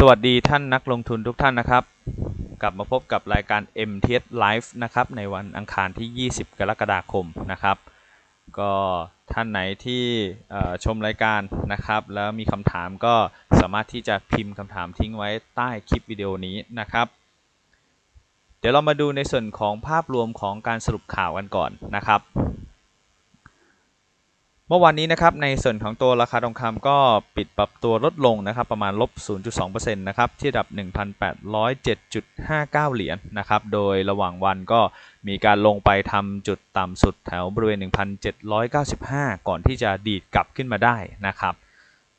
สวัสดีท่านนักลงทุนทุกท่านนะครับ กลับมาพบกับรายการ MTS Live นะครับในวันอังคารที่ 20 กรกฎาคมนะครับ ก็ท่านไหนที่ชมรายการนะครับ แล้วมีคำถามก็สามารถที่จะพิมพ์คำถามทิ้งไว้ใต้คลิปวิดีโอนี้นะครับ เดี๋ยวเรามาดูในส่วนของภาพรวมของการสรุปข่าวกันก่อนนะครับ เมื่อวานนี้นะครับในส่วนของตัวราคาทองคำก็ปิดปรับตัวลดลงนะครับประมาณลบ 0.2%นะครับที่ระดับ 1,807.59 เหรียญนะครับโดยระหว่างวันก็มีการลงไปทำจุดต่ำสุดแถวบริเวณ 1,795 ก่อนที่จะดีดกลับขึ้นมาได้นะครับ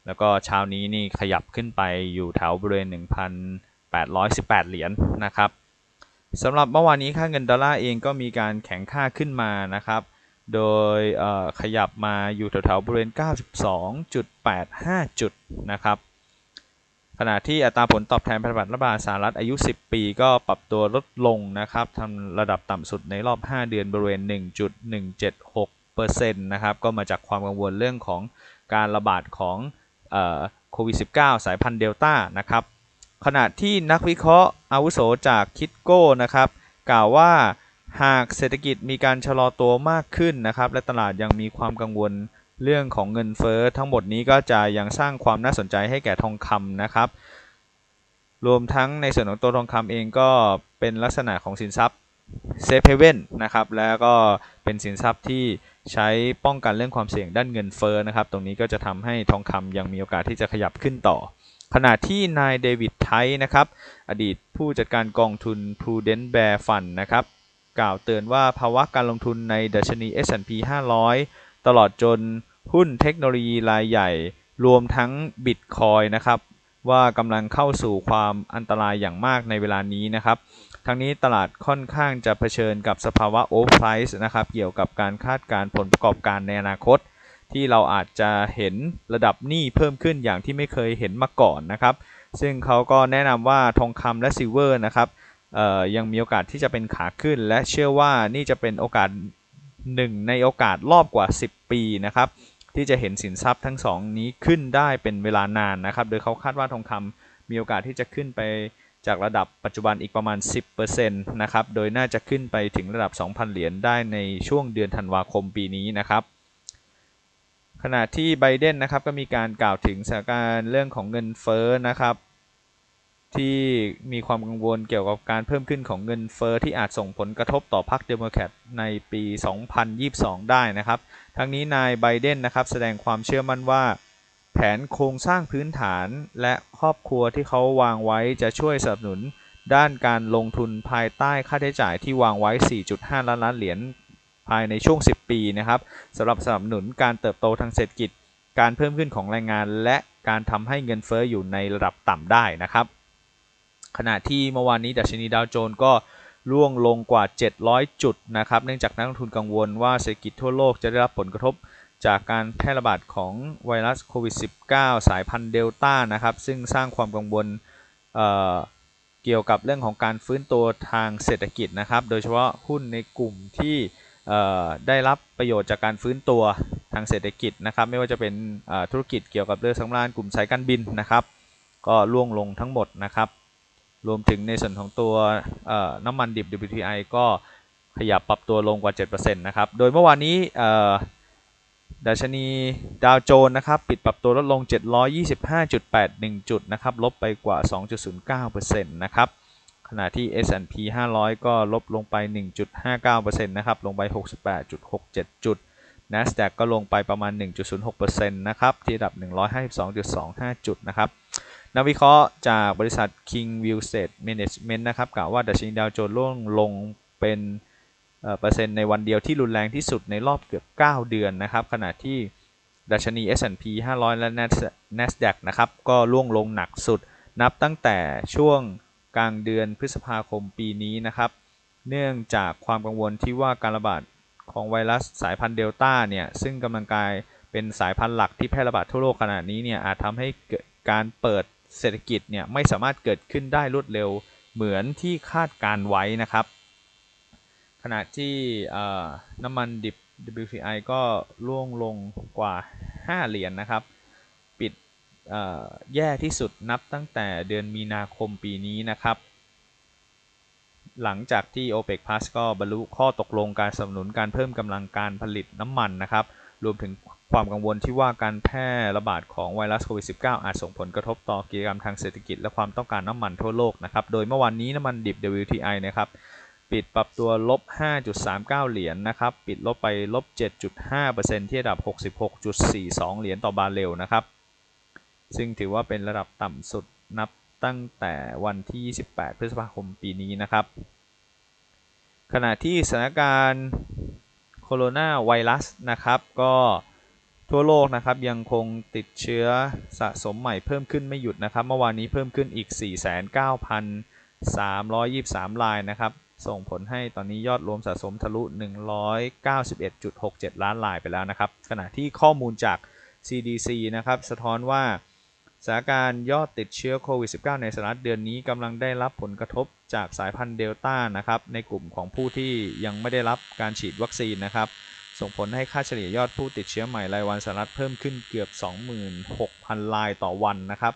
แล้วก็เช้านี้นี่ขยับขึ้นไปอยู่แถวบริเวณ 1,818 เหรียญนะครับสำหรับเมื่อวานนี้ค่าเงินดอลลาร์เองก็มีการแข็งค่าขึ้นมานะครับ โดยขยับมาอยู่แถวๆบริเวณ 92.85 จุดนะครับขณะที่อัตราผลตอบแทนพันธบัตรรัฐบาลสหรัฐอายุ 10 ปีก็ปรับตัวลดลงนะครับทำระดับต่ำสุดในรอบ 5 เดือนบริเวณ 1.176%นะครับก็มาจากความกังวลเรื่องของการระบาดของโควิด -19 สายพันธุ์เดลต้านะครับขณะที่นักวิเคราะห์อาวุโสจากคิดโก้นะครับกล่าวว่า หากเศรษฐกิจมีการชะลอตัวมากขึ้นนะครับและตลาดยังมีความกังวลเรื่องของเงินเฟ้อทั้งหมดนี้ก็จะยังสร้างความน่าสนใจให้แก่ทองคำนะครับ รวมทั้งในส่วนของตัวทองคำเองก็เป็นลักษณะของสินทรัพย์เซฟเฮเว่นนะครับแล้วก็เป็นสินทรัพย์ที่ใช้ป้องกันเรื่องความเสี่ยงด้านเงินเฟ้อนะครับ ตรงนี้ก็จะทำให้ทองคำยังมีโอกาสที่จะขยับขึ้นต่อ ขณะที่นายเดวิดไทนะครับ อดีตผู้จัดการกองทุน Prudent Bear Fund นะครับ กล่าวเตือนว่าภาวะการลงทุนในดัชนี S&P 500 ตลอดจนหุ้นเทคโนโลยีรายใหญ่ รวมทั้งบิตคอยนะครับว่ากำลังเข้าสู่ความอันตรายอย่างมากในเวลานี้นะครับ ทั้งนี้ตลาดค่อนข้างจะเผชิญกับสภาวะโอเวอร์ไพรส์นะครับ เกี่ยวกับการคาดการผลประกอบการในอนาคต ที่เราอาจจะเห็นระดับหนี้เพิ่มขึ้นอย่างที่ไม่เคยเห็นมาก่อนนะครับ ซึ่งเขาก็แนะนำว่าทองคำและซิลเวอร์นะครับ ยังมีโอกาสที่จะเป็นขาขึ้น และเชื่อว่านี่จะเป็นโอกาสหนึ่งในโอกาสรอบกว่า 10 ปีนะครับที่จะเห็นสินทรัพย์ทั้งสองนี้ขึ้นได้เป็นเวลานานนะครับ โดยเขาคาดว่าทองคำมีโอกาสที่จะขึ้นไปจากระดับปัจจุบันอีกประมาณ 10%นะครับ โดยน่าจะขึ้นไปถึงระดับ 2,000 เหรียญได้ในช่วงเดือนธันวาคมปีนี้นะครับ ขณะที่ไบเดนนะครับก็มีการกล่าวถึงสถานการณ์เรื่องของเงินเฟ้อนะครับ ที่มีความกังวลเกี่ยวกับการเพิ่มขึ้นของเงินเฟอ้อที่อาจส่งผลกระทบต่อพรรคเดโมแครตในปี 2022 ได้นะครับ ทั้งนี้นายไบเดนนะครับแสดงความเชื่อมั่นว่า แผนโครงสร้างพื้นฐานและครอบครัวที่เขาวางไว้จะช่วยสนับสนุน ด้านการลงทุนภายใต้ค่าใช้จ่ายที่วางไว้ 4.5 ล้านล้านเหรียญภายในช่วง 10 ปีนะครับสำหรับสนับสนุนการเติบโตทางเศรษฐกิจ การเพิ่มขึ้นของแรงงาน และการทำให้เงินเฟ้ออยู่ในระดับต่ำได้นะครับ ขณะที่เมื่อวานนี้ดัชนีดาวโจนส์ก็ร่วงลงกว่า 700 จุดนะครับ เนื่องจากนักลงทุนกังวลว่าเศรษฐกิจทั่วโลกจะได้รับผลกระทบจากการแพร่ระบาดของไวรัสโควิด -19 สายพันธุ์เดลต้านะครับ ซึ่งสร้างความกังวลเเกี่ยวกับเรื่องของการฟื้นตัวทางเศรษฐกิจนะครับ โดยเฉพาะหุ้นในกลุ่มที่ได้รับประโยชน์จากการฟื้นตัวทางเศรษฐกิจนะครับ ไม่ว่าจะเป็นธุรกิจเกี่ยวกับเรือสำราญกลุ่มสายการบินนะครับ ก็ร่วงลงทั้งหมดนะครับ รวมถึงในส่วนของตัวน้ำมันดิบ WTI ก็ขยับปรับตัวลงกว่า 7%นะครับ โดยเมื่อวานนี้ดัชนีดาวโจนส์นะครับปิดปรับตัวลดลง 725.81 จุดนะครับลบไปกว่า 2.09%นะครับขณะที่ S&P 500 ก็ลบลงไป 1.59%นะครับลงไป 68.67 จุด NASDAQ ก็ลงไปประมาณ 1.06%นะครับที่ระดับ 152.25 จุดนะครับ นักวิเคราะห์จากบริษัท King View State Management นะครับกล่าวว่าดัชนีดาวโจนส์ร่วงลงเป็นเปอร์เซ็นต์ในวันเดียวที่รุนแรงที่สุดในรอบเกือบ 9 เดือนนะครับ ขณะที่ดัชนี S&P 500 และ NASDAQ นะครับก็ร่วงลงหนักสุด นับตั้งแต่ช่วงกลางเดือนพฤษภาคมปีนี้นะครับ เนื่องจากความกังวลที่ว่าการระบาดของไวรัสสายพันธุ์เดลต้าเนี่ย ซึ่งกำลังกลายเป็นสายพันธุ์หลักที่แพร่ระบาดทั่วโลกขณะนี้เนี่ยอาจทำให้เกิดการเปิด เศรษฐกิจเนี่ยไม่สามารถเกิดขึ้นได้รวดเร็วเหมือนที่คาดการไว้นะครับ ขณะที่น้ำมันดิบ WTI ก็ร่วงลงกว่า 5 เหรียญนะครับ ปิดแย่ที่สุดนับตั้งแต่เดือนมีนาคมปีนี้นะครับ หลังจากที่ OPEC Plus ก็บรรลุข้อตกลงการสนับสนุนการเพิ่มกำลังการผลิตน้ำมันนะครับ รวมถึงความกังวลที่ว่าการแพร่ระบาดของไวรัสโควิด -19 อาจส่งผลกระทบต่อกิจกรรมทางเศรษฐกิจและความต้องการน้ำมันทั่วโลกนะครับ โดยเมื่อวานนี้น้ำมันดิบ WTI นะครับปิดปรับตัวลบ 5.39 เหรียญนนะครับ ปิดลบไปลบ 7.5%ที่ระดับ 66.42 เหรียญต่อบาร์เรลนะครับ ซึ่งถือว่าเป็นระดับต่ำสุดนับตั้งแต่วันที่ 28 พฤษภาคมปีนี้นะครับ ขณะที่สถานการณ์ โคโรนาไวรัสนะครับก็ทั่วโลกนะครับยังคงติดเชื้อสะสมใหม่เพิ่มขึ้นไม่หยุดนะครับ เมื่อวานนี้เพิ่มขึ้นอีก 49,323 รายนะครับ ส่งผลให้ตอนนี้ยอดรวมสะสมทะลุ 191.67 ล้านรายไปแล้วนะครับ ขณะที่ข้อมูลจาก CDC นะครับสะท้อนว่าสถานการณ์ยอดติดเชื้อโควิด -19 ในสหรัฐเดือนนี้กำลังได้รับผลกระทบ จากสายพันธุ์เดลต้านะครับในกลุ่มของผู้ที่ยังไม่ได้รับการฉีดวัคซีนนะครับส่งผลให้ค่าเฉลี่ยยอดผู้ติดเชื้อใหม่รายวันสหรัฐเพิ่มขึ้นเกือบ 26,000 รายต่อวันนะครับ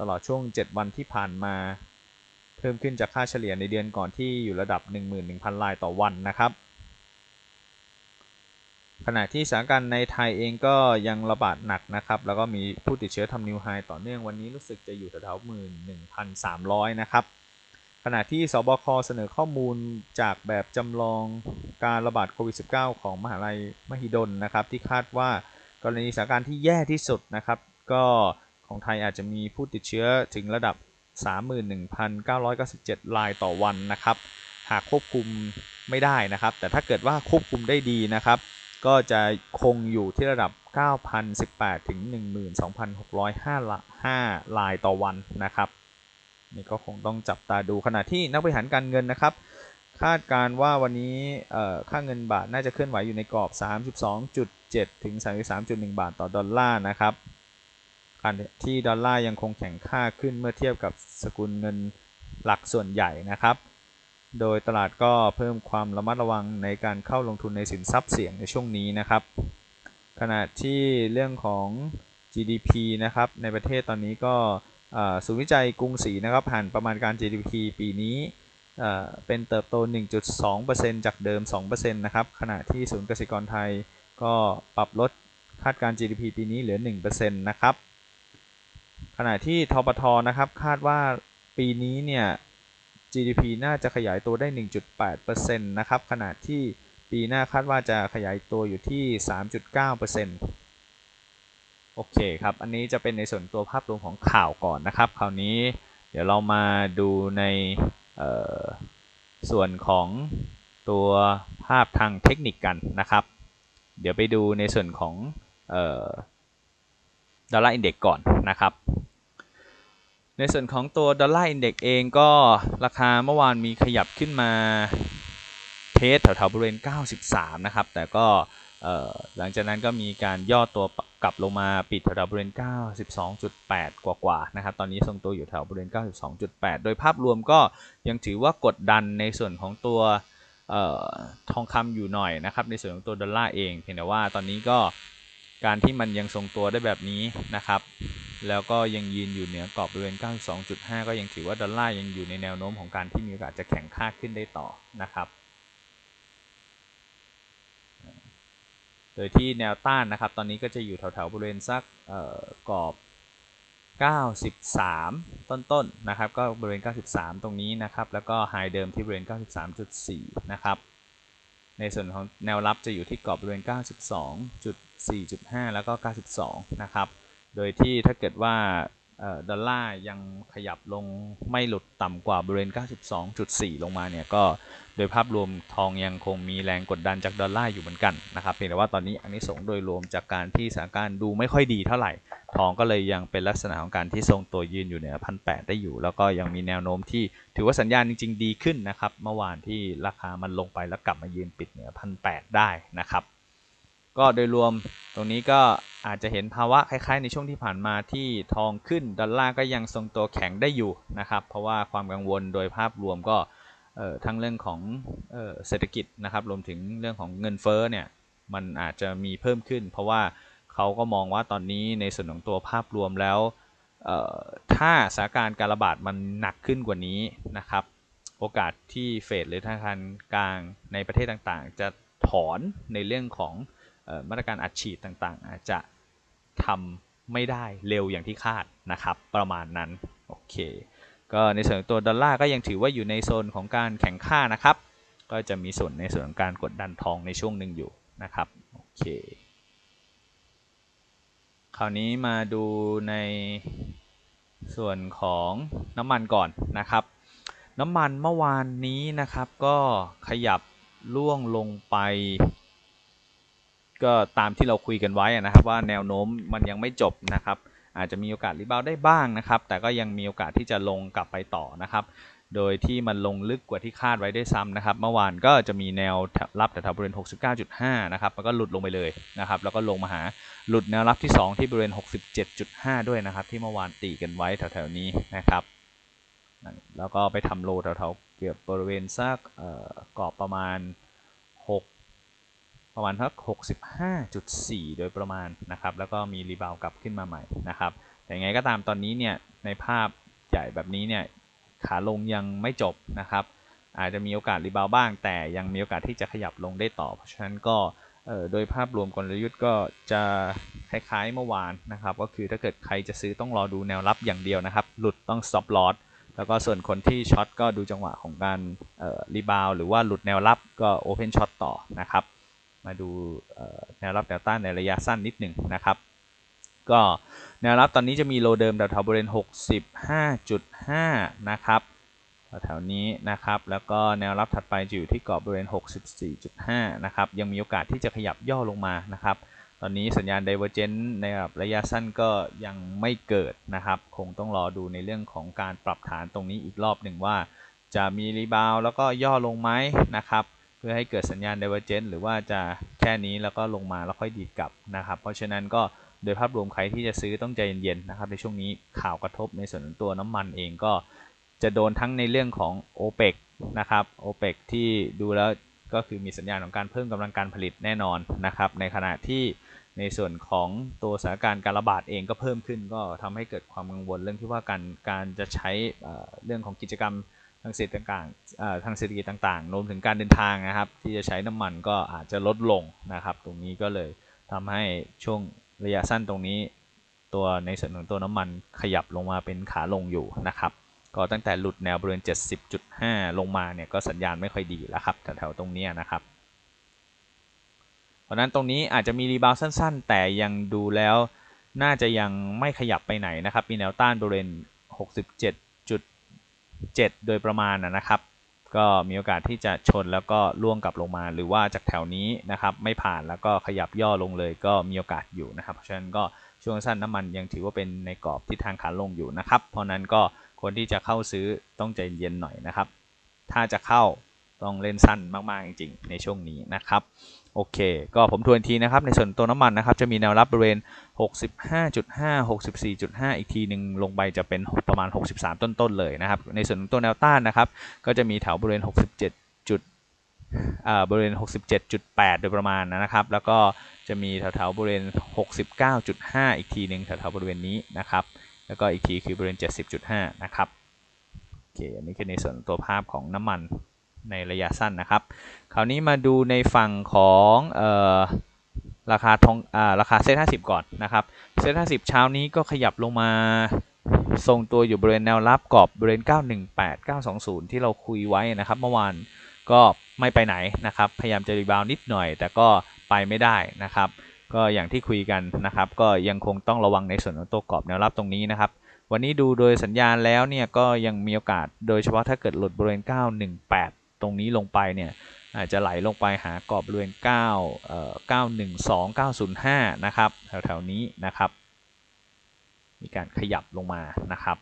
ตลอดช่วง 7 วันที่ผ่านมา เพิ่มขึ้นจากค่าเฉลี่ยในเดือนก่อนที่อยู่ระดับ 11,000 รายต่อวันนะครับ ขณะที่สถานการณ์ในไทยเองก็ยังระบาดหนักนะครับ แล้วก็มีผู้ติดเชื้อทำนิวไฮต่อเนื่องวันนี้รู้สึกจะอยู่แถวๆหมื่นหนึ่งพันสามร้อยนะครับ ขณะที่สบคเสนอข้อมูลจากแบบจำลองการระบาดโควิด -19 ของมหาลัยมหิดลนะครับ ที่คาดว่ากรณีสถานการณ์ที่แย่ที่สุดนะครับ ก็ของไทยอาจจะมีผู้ติดเชื้อถึงระดับ 31,997 รายต่อวันนะครับ หากควบคุมไม่ได้นะครับ แต่ถ้าเกิดว่าควบคุมได้ดีนะครับ ก็จะคงอยู่ที่ระดับ 9,018 ถึง 12,605ละ5รายต่อวันนะครับ นี่ก็คงต้องจับตาดูขณะที่นักบริหารการเงินนะครับ คาดการว่าวันนี้ค่าเงินบาทน่าจะเคลื่อนไหวอยู่ในกรอบ 32.7 ถึง 33.1 บาทต่อดอลลาร์นะครับการที่ดอลลาร์ยังคงแข็งค่าขึ้นเมื่อเทียบกับสกุลเงินหลักส่วนใหญ่นะครับ โดยตลาดก็เพิ่มความระมัดระวังในการเข้าลงทุนในสินทรัพย์เสี่ยงในช่วงนี้นะครับ ขณะที่เรื่องของ GDP นะครับในประเทศตอนนี้ก็ ศูนย์วิจัยกรุงศรีนะครับผ่านประมาณการ GDP ปีนี้เป็นเติบโต 1.2%จากเดิม 2%นะครับ ขณะที่ศูนย์เกษตรกรไทยก็ปรับลดคาดการ GDP ปีนี้เหลือ 1%นะครับ ขณะที่ทปทนะครับ คาดว่าปีนี้เนี่ย GDP น่าจะขยายตัวได้ 1.8%นะครับ ขณะที่ปีหน้าคาดว่าจะขยายตัวอยู่ที่ 3.9% โอเคครับ อันนี้จะเป็นในส่วนตัวภาพรวมของข่าวก่อนนะครับ คราวนี้เดี๋ยวเรามาดูในส่วนของตัวภาพทางเทคนิคกันนะครับ เดี๋ยวไปดูในส่วนของดอลลาร์อินเด็กก่อนนะครับ ในส่วนของตัวดอลลาร์อินเด็กเองก็ราคาเมื่อวานมีขยับขึ้นมาเทสแถวๆบริเวณ 93 นะครับ แต่ก็ หลังจากนั้นก็มีการย่อตัวกลับลงมาปิดแถวบริเวณ 92.8 กว่าๆนะครับ ตอนนี้ทรงตัวอยู่แถวบริเวณ 92.8 โดยภาพรวมก็ยังถือว่ากดดันในส่วนของตัวทองคำอยู่หน่อยนะครับ ในส่วนของตัวดอลลาร์เองเพียงแต่ว่าตอนนี้ก็การที่มันยังทรงตัวได้แบบนี้นะครับ แล้วก็ยังยืนอยู่เหนือกรอบบริเวณ 92.5 ก็ยังถือว่าดอลลาร์ยังอยู่ในแนวโน้มของการที่มีโอกาสจะแข็งค่าขึ้นได้ต่อนะครับ โดยที่แนวต้านนะครับ ตอนนี้ก็จะอยู่แถวๆบริเวณสักกรอบ 93 ต้นๆนนะครับ ก็บริเวณ 93 ตรงนี้นะครับ แล้วก็ไฮเดิมที่บริเวณ 93.4 นะครับ ในส่วนของแนวรับจะอยู่ที่กรอบบริเวณ 92.4.5 แล้วก็ 92 นะครับ โดยที่ถ้าเกิดว่า ดอลลาร์ยังขยับลงไม่หลุดต่ำกว่าบริเวณ 92.4 ลงมาเนี่ยก็โดยภาพรวมทองยังคงมีแรงกดดันจากดอลลาร์อยู่เหมือนกันนะครับเพียงแต่ว่าตอนนี้อันนี้ส่งโดยรวมจากการที่สถานการณ์ดูไม่ค่อยดีเท่าไหร่ ทองก็เลยยังเป็นลักษณะของการที่ทรงตัวยืนอยู่เหนือพันแได้อยู่ แล้วก็ยังมีแนวโน้มที่ถือว่าสัญญาณจริง ๆ ดีขึ้นนะครับเมื่อวานที่ราคามันลงไปแล้วกลับมายืนปิดเหนือพันแได้นะครับ ก็โดยรวมตรงนี้ก็อาจจะเห็นภาวะคล้ายๆ ในช่วงที่ผ่านมาที่ทองขึ้นดอลลาร์ก็ยังทรงตัวแข็งได้อยู่นะครับ เพราะว่าความกังวลโดยภาพรวมก็ทั้งเรื่องของเศรษฐกิจนะครับรวมถึงเรื่องของเงินเฟ้อเนี่ยมันอาจจะมีเพิ่มขึ้น เพราะว่าเขาก็มองว่าตอนนี้ในส่วนของตัวภาพรวมแล้วถ้าสถานการณ์การระบาดมันหนักขึ้นกว่านี้นะครับ โอกาสที่เฟดหรือธนาคารกลางในประเทศต่างๆ จะถอนในเรื่องของ มาตรการอัดฉีดต่างๆ อาจจะทำไม่ได้เร็วอย่างที่คาดนะครับ ประมาณนั้น โอเค ก็ในส่วนของตัวดอลลาร์ก็ยังถือว่าอยู่ในโซนของการแข่งค่านะครับ ก็จะมีส่วนในส่วนของการกดดันทองในช่วงหนึ่งอยู่นะครับ โอเค คราวนี้มาดูในส่วนของน้ำมันก่อนนะครับ น้ำมันเมื่อวานนี้นะครับก็ขยับล่วงลงไป ก็ตามที่เราคุยกันไว้นะครับ ว่าแนวโน้มมันยังไม่จบนะครับ อาจจะมีโอกาสรีบาวได้บ้างนะครับ แต่ก็ยังมีโอกาสที่จะลงกลับไปต่อนะครับ โดยที่มันลงลึกกว่าที่คาดไว้ได้ซ้ำนะครับ เมื่อวานก็จะมีแนวรับแถวบริเวณ 69.5 นะครับ มันก็หลุดลงไปเลยนะครับ แล้วก็ลงมาหาหลุดแนวรับที่ 2 ที่บริเวณ 67.5 ด้วยนะครับ ที่เมื่อวานตีกันไว้แถวๆนี้นะครับ แล้วก็ไปทำโลแถวๆเกือบบริเวณสักกรอบประมาณ 6 ประมาณทัก65.4 โดยประมาณนะครับ แล้วก็มีรีบาวกลับขึ้นมาใหม่นะครับ แต่ยังไงก็ตามตอนนี้เนี่ยในภาพใหญ่แบบนี้เนี่ยขาลงยังไม่จบนะครับ อาจจะมีโอกาสรีบาวบ้าง แต่ยังมีโอกาสที่จะขยับลงได้ต่อ เพราะฉะนั้นก็โดยภาพรวมกลยุทธ์ก็จะคล้ายๆเมื่อวานนะครับ ก็คือถ้าเกิดใครจะซื้อต้องรอดูแนวรับอย่างเดียวนะครับ หลุดต้อง stop loss แล้วก็ส่วนคนที่ช็อตก็ดูจังหวะของการรีบาวหรือว่าหลุดแนวรับก็โอเพนช็อตต่อนะครับ มาดูแนวรับแนวต้านในระยะสั้นนิดหนึ่งนะครับ ก็แนวรับตอนนี้จะมีโลเดิมแถวๆบริเวณ 65.5 นะครับแถวนี้นะครับ แล้วก็แนวรับถัดไปจะอยู่ที่กรอบบริเวณ 64.5 นะครับ ยังมีโอกาสที่จะขยับย่อลงมานะครับ ตอนนี้สัญญาณ Divergence ในระยะสั้นก็ยังไม่เกิดนะครับ คงต้องรอดูในเรื่องของการปรับฐานตรงนี้อีกรอบหนึ่งว่า จะมีรีบาวแล้วก็ย่อลงไหมนะครับ เพื่อให้เกิดสัญญาณ Divergence หรือว่าจะแค่นี้แล้วก็ลงมาแล้วค่อยดีดกลับนะครับเพราะฉะนั้นก็โดยภาพรวมใครที่จะซื้อต้องใจเย็นๆนะครับในช่วงนี้ข่าวกระทบในส่วนตัวน้ำมันเองก็จะโดนทั้งในเรื่องของ o p e ปนะครับ o p e ปกที่ดูแล้วก็คือมีสัญญาณของการเพิ่มกำลังการผลิตแน่นอนนะครับในขณะที่ในส่วนของตัวสถานการณ์การระบาดเองก็เพิ่มขึ้น ก็ทำให้เกิดความกังวลเรื่องที่ว่าการการจะใช้เรื่องของกิจกรรมางเศรษฐกิจต่างๆทางเศรษฐกิจต่างๆรวมถึงการเดินทางนะครับ ที่จะใช้น้ำมันก็อาจจะลดลงนะครับ ตรงนี้ก็เลยทำให้ช่วงระยะสั้นตรงนี้ ตัวในส่วนของตัวน้ำมันขยับลงมาเป็นขาลงอยู่นะครับ ก็ตั้งแต่หลุดแนวบริเวณ 70.5 ลงมาเนี่ยก็สัญญาณไม่ค่อยดีแล้วครับแถวๆตรงนี้นะครับเพราะนั้นตรงนี้อาจจะมีรีบาวสั้น ๆ แต่ยังดูแล้วน่าจะยังไม่ขยับไปไหนนะครับ มีแนวต้านบริเวณ 67 67.7โดยประมาณนะครับ ก็มีโอกาสที่จะชนแล้วก็ล่วงกลับลงมา หรือว่าจากแถวนี้นะครับไม่ผ่านแล้วก็ขยับย่อลงเลยก็มีโอกาสอยู่นะครับ เพราะฉะนั้นก็ช่วงสั้นน้ำมันยังถือว่าเป็นในกรอบทิศทางขาลงอยู่นะครับ เพราะนั้นก็คนที่จะเข้าซื้อต้องใจเย็นหน่อยนะครับ ถ้าจะเข้า ต้องเล่นสั้นมากๆจริงๆในช่วงนี้นะครับโอเค ก็ผมทวนทีนะครับ ในส่วนตัวน้ำมันนะครับ จะมีแนวรับบริเวณ 65.5 64.5 อีกทีหนึ่งลงไปจะเป็นประมาณ 63 ต้นๆเลยนะครับ ในส่วนตัวแนวต้านนะครับ ก็จะมีแถวบริเวณ 67จุดบริเวณ 67.8 โดยประมาณนะครับ แล้วก็จะมีแถวๆบริเวณ 69.5 อีกทีหนึ่งแถวๆบริเวณนี้นะครับ แล้วก็อีกทีคือบริเวณ 70.5 นะครับ โอเค อันนี้คือในส่วนตัวภาพของน้ำมัน ในระยะสั้นนะครับ คราวนี้มาดูในฝั่งของออราคาทองอราคาเซ็ต50ก่อนนะครับ เซ็ต50เช้านี้ก็ขยับลงมาทรงตัวอยู่บริเวณแนวรับกรอบบริเวณ 918 920 ที่เราคุยไว้นะครับเมื่อวานก็ไม่ไปไหนนะครับ พยายามจะรีบาวนิดหน่อย แต่ก็ไปไม่ได้นะครับ ก็อย่างที่คุยกันนะครับ ก็ยังคงต้องระวังในส่วนของตัวกรอบแนวรับตรงนี้นะครับ วันนี้ดูโดยสัญญาณแล้วเนี่ยก็ยังมีโอกาสโดยเฉพาะถ้าเกิดหลุดบริเวณ 918 ตรงนี้ลงไปเนี่ยอาจจะไหลลงไปหากรอบบริเวณ9เอ่อ912 905 นะครับแถวๆนี้นะครับ มีการขยับลงมานะครับ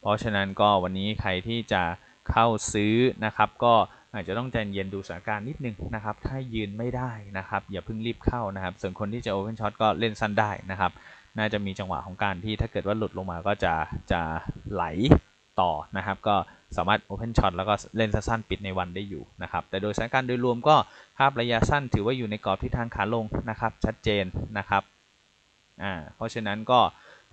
เพราะฉะนั้นก็วันนี้ใครที่จะเข้าซื้อนะครับ ก็อาจจะต้องใจเย็นดูสถานการณ์นิดนึงนะครับ ถ้ายืนไม่ได้นะครับ อย่าเพิ่งรีบเข้านะครับ ส่วนคนที่จะ Open Shot ก็เล่นสั้นได้นะครับ น่าจะมีจังหวะของการที่ถ้าเกิดว่าหลุดลงมาก็จะจะไหลต่อนะครับ ก็ สามารถ Open Shot แล้วก็เล่นสั้นปิดในวันได้อยู่นะครับแต่โดยสถานการณ์โดยรวมก็ภาพระยะสั้นถือว่าอยู่ในกรอบทิศทางขาลงนะครับชัดเจนนะครับอ่าเพราะฉะนั้นก็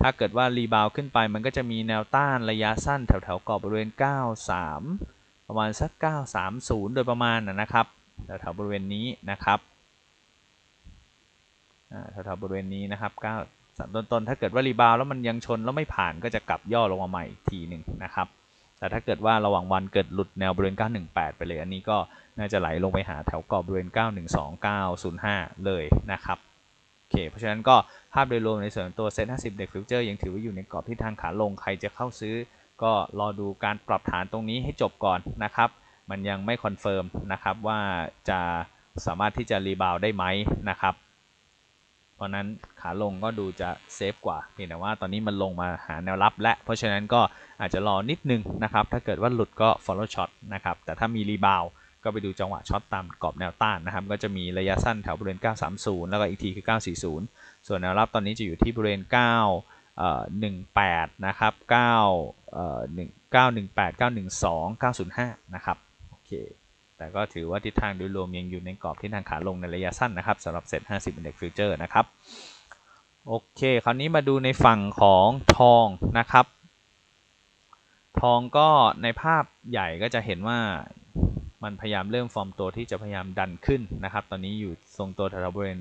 ถ้าเกิดว่ารีบาวขึ้นไปมันก็จะมีแนวต้านระยะสั้นแถวๆกรอบบริเวณ 93 ประมาณสัก 930 โดยประมาณนะครับแถวๆบริเวณนี้นะครับแถวๆบริเวณนี้นะครับ9สาต้นๆถ้าเกิดว่ารีบาวแล้วมันยังชนแล้วไม่ผ่านก็จะกลับย่อลงมาใหม่อีกทีหนึ่งนะครับ แต่ถ้าเกิดว่าระหว่างวันเกิดหลุดแนวบริเวณ 918 ไปเลย อันนี้ก็น่าจะไหลลงไปหาแถวกรอบบริเวณ 912 905 เลยนะครับโอเค เพราะฉะนั้นก็ภาพโดยรวมในส่วนตัวเซ็ต50 เด็กฟิวเจอร์ยังถือว่าอยู่ในกรอบที่ทางขาลงใครจะเข้าซื้อ ก็รอดูการปรับฐานตรงนี้ให้จบก่อนนะครับ มันยังไม่คอนเฟิร์มนะครับว่าจะสามารถที่จะรีบาวได้ไหมนะครับ เพราะนั้นขาลงก็ดูจะเซฟกว่าเพียงแต่ว่าตอนนี้มันลงมาหาแนวรับและ เพราะฉะนั้นก็อาจจะรอนิดนึงนะครับ ถ้าเกิดว่าหลุดก็ follow shot นะครับ แต่ถ้ามีรีบาวก็ไปดูจังหวะช็อตตามกรอบแนวต้านนะครับ ก็จะมีระยะสั้นแถวบริเวณ 930 แล้วก็อีกทีคือ 940 ส่วนแนวรับตอนนี้จะอยู่ที่บริเวณ 9 18 นะครับ9เอ่อ1 918 912 905 นะครับ โอเค แต่ก็ถือว่าทิศทางโดยรวมยังอยู่ในกรอบที่ทางขาลงในระยะสั้นนะครับสำหรับเซ็ต50 Index Future นะครับโอเค คราวนี้มาดูในฝั่งของทองนะครับ ทองก็ในภาพใหญ่ก็จะเห็นว่ามันพยายามเริ่มฟอร์มตัวที่จะพยายามดันขึ้นนะครับ ตอนนี้อยู่ทรงตัวแถวบริเวณ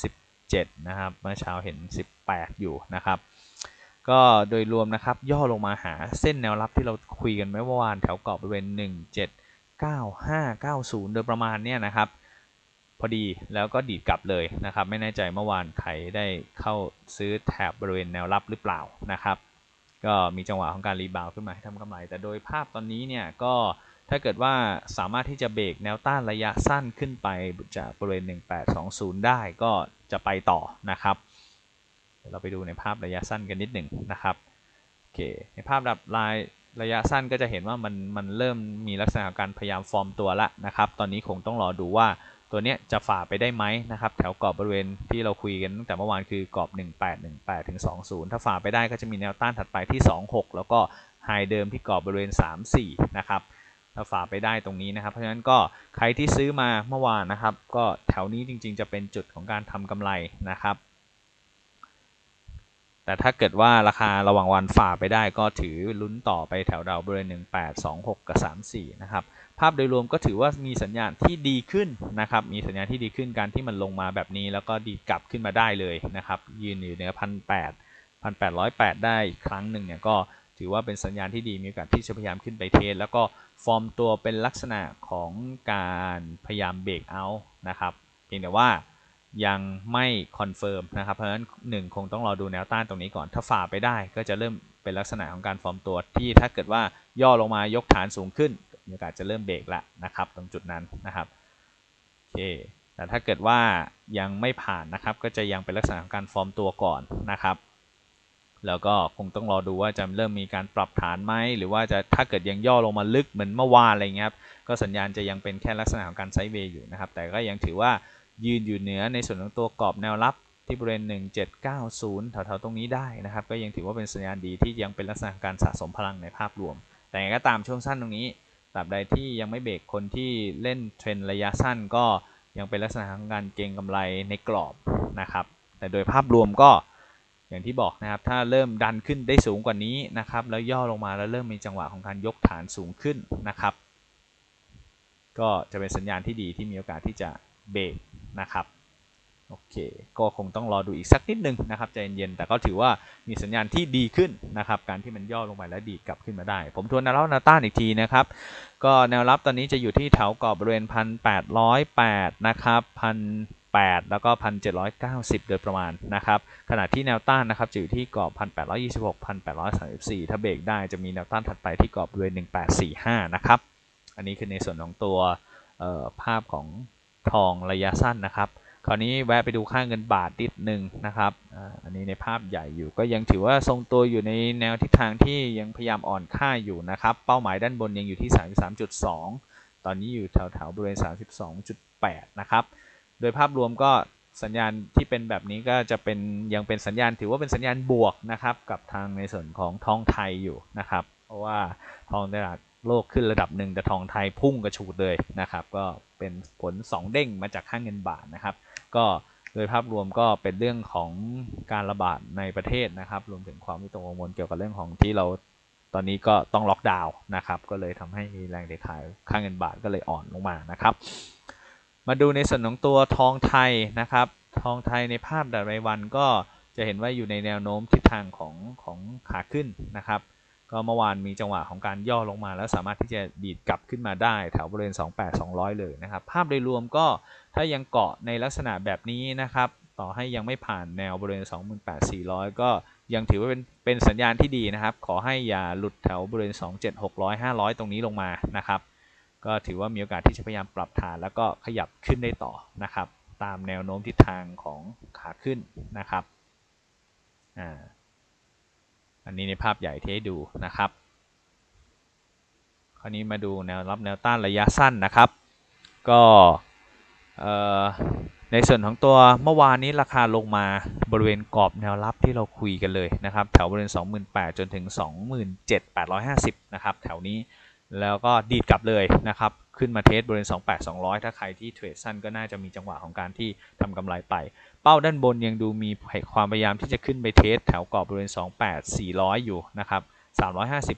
1,817 นะครับ เมื่อเช้าเห็น 18 อยู่นะครับ ก็โดยรวมนะครับย่อลงมาหาเส้นแนวรับที่เราคุยกันเมื่อวานแถวกรอบบริเวณ 9590 โดยประมาณเนี้ยนะครับ พอดีแล้วก็ดีดกลับเลยนะครับ ไม่แน่ใจเมื่อวานใครได้เข้าซื้อแถบบริเวณแนวรับหรือเปล่านะครับ ก็มีจังหวะของการรีบาวขึ้นมาให้ทำกำไร แต่โดยภาพตอนนี้เนี่ยก็ถ้าเกิดว่าสามารถที่จะเบรกแนวต้านระยะสั้นขึ้นไปจากบริเวณ 1820 ได้ก็จะไปต่อนะครับเราไปดูในภาพระยะสั้นกันนิดหนึ่งนะครับ โอเค ในภาพแบบลาย ระยะสั้นก็จะเห็นว่ามันมันเริ่มมีลักษณะการพยายามฟอร์มตัวละนะครับ ตอนนี้คงต้องรอดูว่าตัวเนี้ยจะฝ่าไปได้ไหมนะครับ แถวกรอบบริเวณที่เราคุยกันตั้งแต่เมื่อวานคือกรอบ 1818ถึง20 ถ้าฝ่าไปได้ก็จะมีแนวต้านถัดไปที่ 26 แล้วก็ไฮเดิมที่กรอบบริเวณ 34 นะครับถ้าฝ่าไปได้ตรงนี้นะครับ เพราะฉะนั้นก็ใครที่ซื้อมาเมื่อวานนะครับ ก็แถวนี้จริงๆ จะเป็นจุดของการทำกำไรนะครับ แต่ถ้าเกิดว่าราคาระหว่างวันฝ่าไปได้ก็ถือลุ้นต่อไปแถวดาวบริเวณ1826 กับ 34 นะครับ ภาพโดยรวมก็ถือว่ามีสัญญาณที่ดีขึ้นนะครับ มีสัญญาณที่ดีขึ้นการที่มันลงมาแบบนี้แล้วก็ดีกลับขึ้นมาได้เลยนะครับ ยืนอยู่เหนือพันแปดพันแปดร้อยแปดได้ครั้งหนึ่งเนี่ยก็ถือว่าเป็นสัญญาณที่ดีมีโอกาสที่จะพยายามขึ้นไปเทสแล้วก็ฟอร์มตัวเป็นลักษณะของการพยายามเบรกเอานะครับเพียงแต่ว่า ยังไม่คอนเฟิร์มนะครับ เพราะฉะนั้นหนึ่งคงต้องรอดูแนวต้านตรงนี้ก่อน ถ้าฝ่าไปได้ก็จะเริ่มเป็นลักษณะของการฟอร์มตัวที่ถ้าเกิดว่าย่อลงมายกฐานสูงขึ้นมีโอกาสจะเริ่มเบรกล้วนะครับ ตรงจุดนั้นนะครับโอเคแต่ถ้าเกิดว่ายังไม่ผ่านนะครับ ก็จะยังเป็นลักษณะของการฟอร์มตัวก่อนนะครับ แล้วก็คงต้องรอดูว่าจะเริ่มมีการปรับฐานไหมหรือว่าจะถ้าเกิดยังย่อลงมาลึกเหมือนเมื่อวานอะไรเงี้ยครับก็สัญญาณจะยังเป็นแค่ลักษณะของการไซด์เวย์อยู่นะครับ แต่ก็ยังถือว่า ยืนอยู่เหนือในส่วนของตัวกรอบแนวรับที่บริเวณ 1790 แถวๆ ตรงนี้ได้นะครับ ก็ยังถือว่าเป็นสัญญาณดีที่ยังเป็นลักษณะการสะสมพลังในภาพรวม แต่อย่างก็ตามช่วงสั้นตรงนี้ตราบใดที่ยังไม่เบรกคนที่เล่นเทรนระยะสั้นก็ยังเป็นลักษณะของการเก็งกำไรในกรอบนะครับ แต่โดยภาพรวมก็อย่างที่บอกนะครับ ถ้าเริ่มดันขึ้นได้สูงกว่านี้นะครับ แล้วย่อลงมาแล้วเริ่มมีจังหวะของการยกฐานสูงขึ้นนะครับ ก็จะเป็นสัญญาณที่ดีที่มีโอกาสที่จะเบรก นะครับโอเค ก็คงต้องรอดูอีกสักนิดนึงนะครับใจเย็นๆ แต่ก็ถือว่ามีสัญญาณที่ดีขึ้นนะครับ การที่มันย่อลงไปแล้วดีกลับขึ้นมาได้ ผมทวนแนวรับแนวต้านอีกทีนะครับ ก็แนวรับตอนนี้จะอยู่ที่แถวกรอบบริเวณพันแปดร้อยแปดนะครับพันแปดแล้วก็พันเจ็ดร้อยเก้าสิบโดยประมาณนะครับ ขณะที่แนวต้านนะครับจะอยู่ที่กรอบพันแปดร้อยยี่สิบหกพันแปดร้อยสามสิบสี่ถ้าเบรกได้จะมีแนวต้านถัดไปที่กรอบบริเวณหนึ่งแปดสี่ห้านะครับ อันนี้คือในส่วนของตัวภาพของ ทองระยะสั้นนะครับคราวนี้แวะไปดูค่าเงินบาทนิดหนึ่งนะครับ อันนี้ในภาพใหญ่อยู่ก็ยังถือว่าทรงตัวอยู่ในแนวทิศทางที่ยังพยายามอ่อนค่าอยู่นะครับ เป้าหมายด้านบนยังอยู่ที่ 33.2 ตอนนี้อยู่แถวๆบริเวณ 32.8 นะครับ โดยภาพรวมก็สัญญาณที่เป็นแบบนี้ก็จะเป็นยังเป็นสัญญาณถือว่าเป็นสัญญาณบวกนะครับ กับทางในส่วนของทองไทยอยู่นะครับ เพราะว่าทองตลาดโลกขึ้นระดับหนึ่งแต่ทองไทยพุ่งกระฉูดเลยนะครับ ก็ เป็นผล 2 เด้งมาจากค่างเงินบาทนะครับ ก็โดยภาพรวมก็เป็นเรื่องของการระบาดในประเทศนะครับ รวมถึงความวิตกกังวลเกี่ยวกับเรื่องของที่เราตอนนี้ก็ต้องล็อกดาวน์นะครับ ก็เลยทำให้มีแรงเทขายค่างเงินบาทก็เลยอ่อนลงมานะครับ มาดูในส่วนของตัวทองไทยนะครับ ทองไทยในภาพดัชรายวันก็จะเห็นว่าอยู่ในแนวโน้มทิศทางของของขาขึ้นนะครับ ก็เมื่อวานมีจังหวะของการย่อลงมาแล้วสามารถที่จะดีดกลับขึ้นมาได้แถวบริเวณ 28 200 เลยนะครับ ภาพโดยรวมก็ถ้ายังเกาะในลักษณะแบบนี้นะครับ ต่อให้ยังไม่ผ่านแนวบริเวณ 28,400 ก็ยังถือว่าเป็นเป็นสัญญาณที่ดีนะครับ ขอให้อย่าหลุดแถวบริเวณ 27,600 500 ตรงนี้ลงมานะครับ ก็ถือว่ามีโอกาสที่จะพยายามปรับฐานแล้วก็ขยับขึ้นได้ต่อนะครับ ตามแนวโน้มทิศทางของขาขึ้นนะครับอ่า อันนี้ในภาพใหญ่ที่ให้ดูนะครับ คราวนี้มาดูแนวรับแนวต้านระยะสั้นนะครับ ก็ในส่วนของตัวเมื่อวานนี้ราคาลงมาบริเวณกรอบแนวรับที่เราคุยกันเลยนะครับ แถวบริเวณ 28,000 จนถึง 27,850 นะครับ แถวนี้แล้วก็ดีดกลับเลยนะครับ ขึ้นมาเทสบริเวณ 28,200 ถ้าใครที่เทรดสั้นก็น่าจะมีจังหวะของการที่ทำกำไรไป เป้าด้านบนยังดูมีความพยายามที่จะขึ้นไปเทสแถวกรอบบริเวณ 28,400 อยู่นะครับ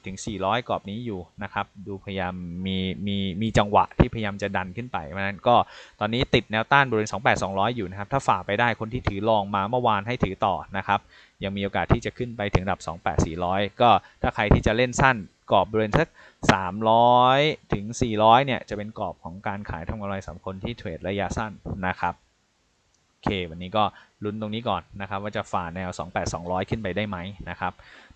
350ถึง400 กรอบนี้อยู่นะครับ ดูพยายามมีมีมีจังหวะที่พยายามจะดันขึ้นไปเพราะนั้นก็ตอนนี้ติดแนวต้านบริเวณ 28200 อยู่นะครับ ถ้าฝ่าไปได้คนที่ถือลองมาเมื่อวานให้ถือต่อนะครับ ยังมีโอกาสที่จะขึ้นไปถึงระดับ 28400 ก็ถ้าใครที่จะเล่นสั้นกรอบบริเวณสัก 300 ถึง 400 เนี่ย จะเป็นกรอบของการขายทำกำไรสำคนที่เทรดระยะสั้นนะครับ เควันนี้ก็ลุ้นตรงนี้ก่อนนะครับว่าจะฝ่าแนว 28200 ขึ้นไปได้ไหมนะครับ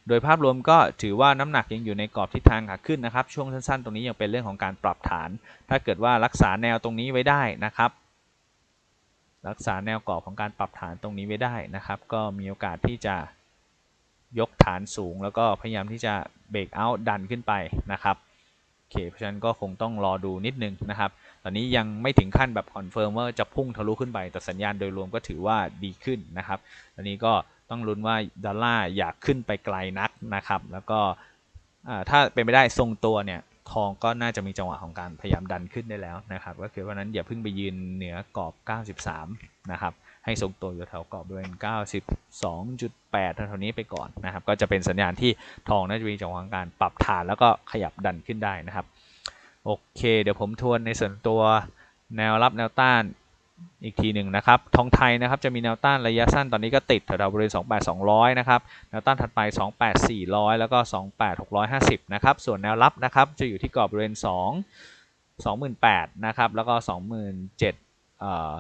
โดยภาพรวมก็ถือว่าน้ำหนักยังอยู่ในกรอบทิศทางขาขึ้นนะครับ ช่วงสั้นๆ ตรงนี้ยังเป็นเรื่องของการปรับฐาน ถ้าเกิดว่ารักษาแนวตรงนี้ไว้ได้นะครับ รักษาแนวกรอบของการปรับฐานตรงนี้ไว้ได้นะครับ ก็มีโอกาสที่จะยกฐานสูง แล้วก็พยายามที่จะเบรกเอาท์ดันขึ้นไปนะครับ เคเพราะฉะนั้นก็คงต้องรอดูนิดนึงนะครับ ตอนนี้ยังไม่ถึงขั้นแบบคอนเฟิร์มว่าจะพุ่งทะลุขึ้นไป แต่สัญญาณโดยรวมก็ถือว่าดีขึ้นนะครับ ตอนนี้ก็ต้องลุ้นว่าดอลลาร์อยากขึ้นไปไกลนักนะครับ แล้วก็ถ้าเป็นไปได้ทรงตัวเนี่ยทองก็น่าจะมีจังหวะของการพยายามดันขึ้นได้แล้วนะครับ ก็คือว่านั้นอย่าเพิ่งไปยืนเหนือกรอบ 93 นะครับ ให้ทรงตัวอยู่แถวกรอบบริเวณ92.8แถวๆนี้ไปก่อนนะครับ ก็จะเป็นสัญญาณที่ทองน่าจะมีจังหวะการปรับฐานแล้วก็ขยับดันขึ้นได้นะครับ โอเค เดี๋ยวผมทวนในส่วนตัวแนวรับแนวต้านอีกทีหนึ่งนะครับ ทองไทยนะครับจะมีแนวต้านระยะสั้นตอนนี้ก็ติดแถวบริเวณ 28200 นะครับ แนวต้านถัดไป 28400 แล้วก็ 28650 นะครับ ส่วนแนวรับนะครับจะอยู่ที่กรอบบริเวณ 2 28,000 นะครับ แล้วก็ 27,000เอ่อ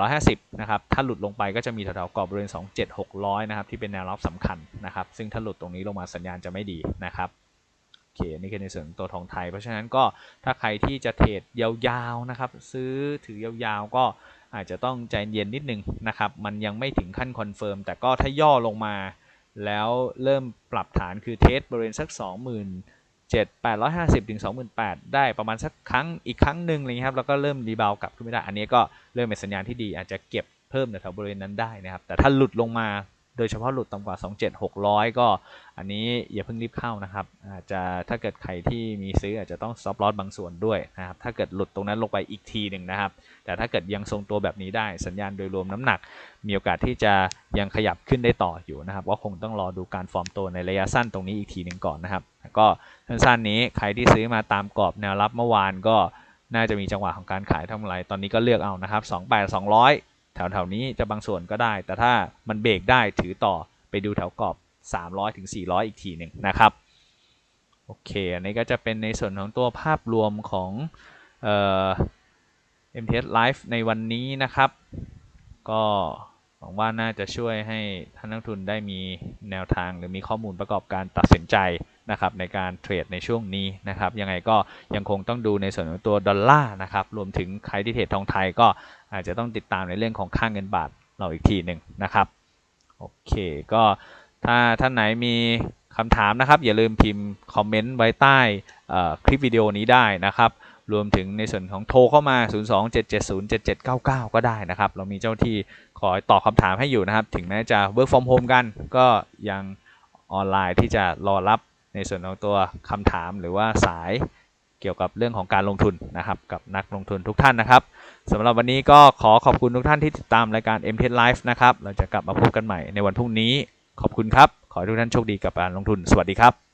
850 นะครับ ถ้าหลุดลงไปก็จะมีแถวๆกรอบบริเวณ 27600 นะครับ ที่เป็นแนวรับสำคัญนะครับ ซึ่งถ้าหลุดตรงนี้ลงมาสัญญาณจะไม่ดีนะครับโอเคนี่คือในส่วนตัวทองไทย เพราะฉะนั้นก็ถ้าใครที่จะเทรดยาวๆนะครับ ซื้อถือยาวๆก็อาจจะต้องใจเย็นนิดนึงนะครับ มันยังไม่ถึงขั้นคอนเฟิร์ม แต่ก็ถ้าย่อลงมา แล้วเริ่มปรับฐานคือเทสบริเวณสัก 20,000 7 850ถึง28,000 ได้ประมาณสักครั้งอีกครั้งหนึ่งอะไรเงี้ยครับแล้วก็เริ่มรีบาวกลับขึ้นไม่ได้ อันนี้ก็เริ่มเป็นสัญญาณที่ดีอาจจะเก็บเพิ่มแถวบริเวณนั้นได้นะครับ แต่ถ้าหลุดลงมา โดยเฉพาะหลุดต่ำกว่า 27600 ก็อันนี้อย่าเพิ่งรีบเข้านะครับ อาจจะถ้าเกิดใครที่มีซื้ออาจจะต้องซอฟลอสบางส่วนด้วยนะครับ ถ้าเกิดหลุดตรงนั้นลงไปอีกทีหนึ่งนะครับ แต่ถ้าเกิดยังทรงตัวแบบนี้ได้สัญญาณโดยรวมน้ำหนัก มีโอกาสที่จะยังขยับขึ้นได้ต่ออยู่นะครับก็คงต้องรอดูการฟอร์มตัวในระยะสั้นตรงนี้อีกทีหนึ่งก่อนนะครับ ก็สั้นๆนี้ใครที่ซื้อมาตามกรอบแนวรับเมื่อวานก็น่าจะมีจังหวะของการขายทำไร ตอนนี้ก็เลือกเอานะครับ 28 200 แถวๆนี้จะบางส่วนก็ได้ แต่ถ้ามันเบรกได้ถือต่อไปดูแถวกรอบ 300ถึง400 อีกทีหนึ่งนะครับโอเคอันนี้ก็จะเป็นในส่วนของตัวภาพรวมของเอ่อ MTS Live ในวันนี้นะครับ ก็หวังว่าน่าจะช่วยให้ท่านนักทุนได้มีแนวทางหรือมีข้อมูลประกอบการตัดสินใจ นะครับในการเทรดในช่วงนี้นะครับยังไงก็ยังคงต้องดูในส่วนของตัวดอลลาร์นะครับรวมถึงใครที่เทรดทองไทยก็อาจจะต้องติดตามในเรื่องของค่างเงินบาทเราอีกทีหนึ่งนะครับโอเคก็ถ้าท่านไหนมีคำถามนะครับ อย่าลืมพิมพ์คอมเมนต์ไว้ใต้คลิปวิดีโอนี้ได้นะครับรวมถึงในส่วนของโทรเข้ามา 027707799 ก็ได้นะครับ เรามีเจ้าที่คอยตอบคำถามให้อยู่นะครับ ถึงแม้จะ work from home กัน ก็ยังออนไลน์ที่จะรอรับ ในส่วนของตัวคำถามหรือว่าสายเกี่ยวกับเรื่องของการลงทุนนะครับ กับนักลงทุนทุกท่านนะครับสำหรับวันนี้ก็ขอขอบคุณทุกท่านที่ติดตามรายการ m t e Live นะครับเราจะกลับมาพบกันใหม่ในวันพรุ่งนี้ ขอบคุณครับ ขอให้ทุกท่านโชคดีกับการลงทุน สวัสดีครับ